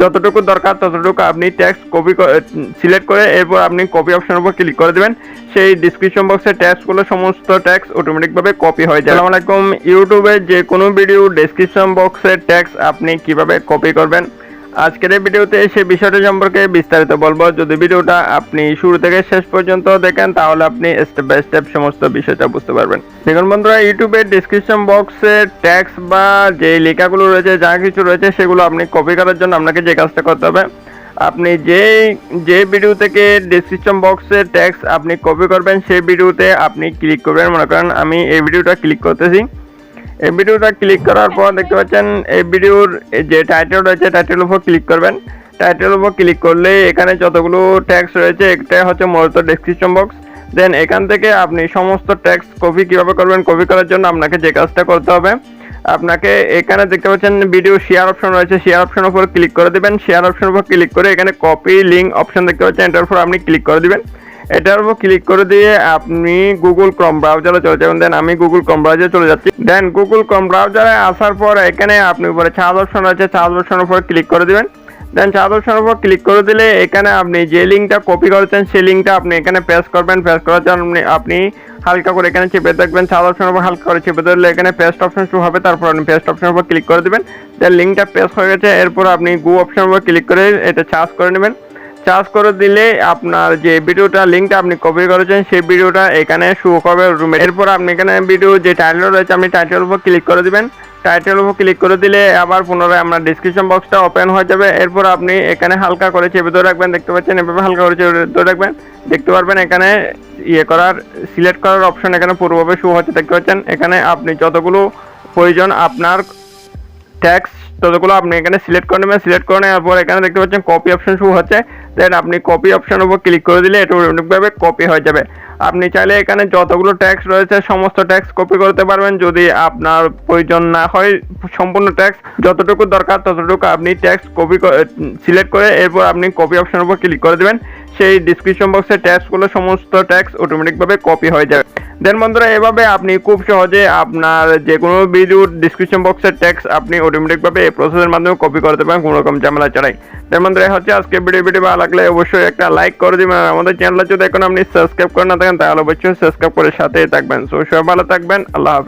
যতটুকু দরকার, ততটুকু আপনি ট্যাক্স কপি সিলেক্ট করে এরপর আপনি কপি অপশনের উপর ক্লিক করে দেবেন। সেই ডিসক্রিপশন বক্সে ট্যাক্সগুলো সমস্ত ট্যাক্স অটোমেটিকভাবে কপি হয়ে যায় আসসালামু আলাইকুম ইউটিউবে যে কোনো ভিডিও ডেসক্রিপশন বক্সে ট্যাক্স আপনি কীভাবে কপি করবেন? আজকের এই ভিডিওতে সে বিষয়টা সম্পর্কে বিস্তারিত বলব। যদি ভিডিওটা আপনি শুরু থেকে শেষ পর্যন্ত দেখেন, তাহলে আপনি স্টেপ বাই স্টেপ সমস্ত বিষয়টা বুঝতে পারবেন। দেখুন বন্ধুরা ইউটিউবের ডিসক্রিপশন বক্সে ট্যাক্স বা যে লেখাগুলো রয়েছে, যা কিছু রয়েছে, সেগুলো আপনি কপি করার জন্য আপনাকে যে কাজটা করতে হবে, আপনি যে যে ভিডিও থেকে ডিসক্রিপশন বক্সে ট্যাক্স আপনি কপি করবেন, সেই ভিডিওতে আপনি ক্লিক করবেন। মনে করেন আমি এই ভিডিওটা ক্লিক করতেছি। এই ভিডিওটা ক্লিক করার পর দেখতে পাচ্ছেন, এই ভিডিওর যে টাইটেল রয়েছে টাইটেলের উপর ক্লিক করবেন। টাইটেলের উপর ক্লিক করলে এখানে যতগুলো ট্যাক্স রয়েছে, একটা হচ্ছে মূলত ডেসক্রিপশন বক্স দেন এখান থেকে আপনি সমস্ত ট্যাক্স কপি কীভাবে করবেন কপি করার জন্য আপনাকে যে কাজটা করতে হবে, আপনাকে এখানে দেখতে পাচ্ছেন ভিডিও শেয়ার অপশন রয়েছে। শেয়ার অপশন উপর ক্লিক করে দিবেন। শেয়ার অপশন উপর ক্লিক করে এখানে কপি লিঙ্ক অপশন দেখতে পাচ্ছেন, এটার উপর আপনি ক্লিক করে দিবেন। এটার উপর ক্লিক করে দিয়ে আপনি গুগল ক্রম ব্রাউজারে চলে যাবেন। দেন আমি গুগল ক্রম ব্রাউজারে চলে যাচ্ছি। দেন গুগল ক্রম ব্রাউজারে আসার পর এখানে আপনি উপরে চার্জ অপশন আছে চার্জ অপশন উপর ক্লিক করে দিবেন। দেন চার্জ অপশন উপর ক্লিক করে দিলে এখানে আপনি যে লিঙ্কটা কপি করেছেন, সেই লিঙ্কটা আপনি এখানে পেস্ট করবেন। পেস্ট করার জন্য আপনি- হালকা করে এখানে চেপে দেখবেন চার্জ অপশন উপর হালকা করে চেপে ধরলে এখানে পেস্ট অপশন শুরু হবে। তারপর আপনি পেস্ট অপশনের উপর ক্লিক করে দিবেন। দেন লিঙ্কটা পেস্ট হয়ে গেছে। এরপর আপনি গু অপশন উপর ক্লিক করে এটা চার্জ করে নেবেন। চার্জ করে দিলে আপনার যে ভিডিওটা লিঙ্কটা আপনি কপি করেছেন, সেই ভিডিওটা এখানে শো হবে রুমে এরপর আপনি এখানে ভিডিও যে টাইটেল রয়েছে, আপনি টাইটেলের উপর ক্লিক করে দিবেন। টাইটেলের উপর ক্লিক করে দিলে আবার পুনরায় আপনার ডিসক্রিপশন বক্সটা ওপেন হয়ে যাবে। এরপর আপনি এখানে হালকা করে চেপে ধরে রাখবেন, দেখতে পাচ্ছেন? এভাবে হালকা করে চেপে ধরে রাখবেন। দেখতে পারবেন এখানে ইয়ে করার সিলেক্ট করার অপশন এখানে পুরোভাবে শো হচ্ছে, দেখতে পাচ্ছেন? এখানে আপনি যতগুলো প্রয়োজন আপনার ট্যাক্স ততগুলো আপনি এখানে সিলেক্ট করে নেবেন সিলেক্ট করে নেওয়ার পর এখানে দেখতে পাচ্ছেন কপি অপশন শুরু হচ্ছে। দেন আপনি কপি অপশনের উপর ক্লিক করে দিলে এটা অনেকভাবে কপি হয়ে যাবে। আপনি চাইলে এখানে যতগুলো ট্যাক্স রয়েছে, সমস্ত ট্যাক্স কপি করতে পারবেন। যদি আপনার প্রয়োজন না হয় সম্পূর্ণ ট্যাক্স যতটুকু দরকার ততটুকু আপনি ট্যাক্স কপি সিলেক্ট করে এরপর আপনি কপি অপশনের উপর ক্লিক করে দেবেন। সেই ডিসক্রিপশন বক্সে ট্যাক্সগুলো সমস্ত ট্যাক্স অটোমেটিকভাবে কপি হয়ে যাবে। দেন বন্ধুরা, এভাবে আপনি খুব সহজে আপনার যে কোনো ভিডিওর ডিসক্রিপশন বক্সের ট্যাক্স আপনি অটোমেটিকভাবে এই প্রসেসের মাধ্যমে কপি করতে পারেন কোনো রকম ঝামেলা ছাড়াই। দেন বন্ধুরা হচ্ছে আজকে ভিডিও ভিডিও ভালো লাগলে অবশ্যই একটা লাইক করে দিবেন আমাদের চ্যানেলটা যদি এখন আপনি সাবস্ক্রাইব করে না থাকেন, তাহলে অবশ্যই সাবস্ক্রাইব করে সাথেই থাকবেন। সো সবাই ভালো থাকবেন। আল্লাহ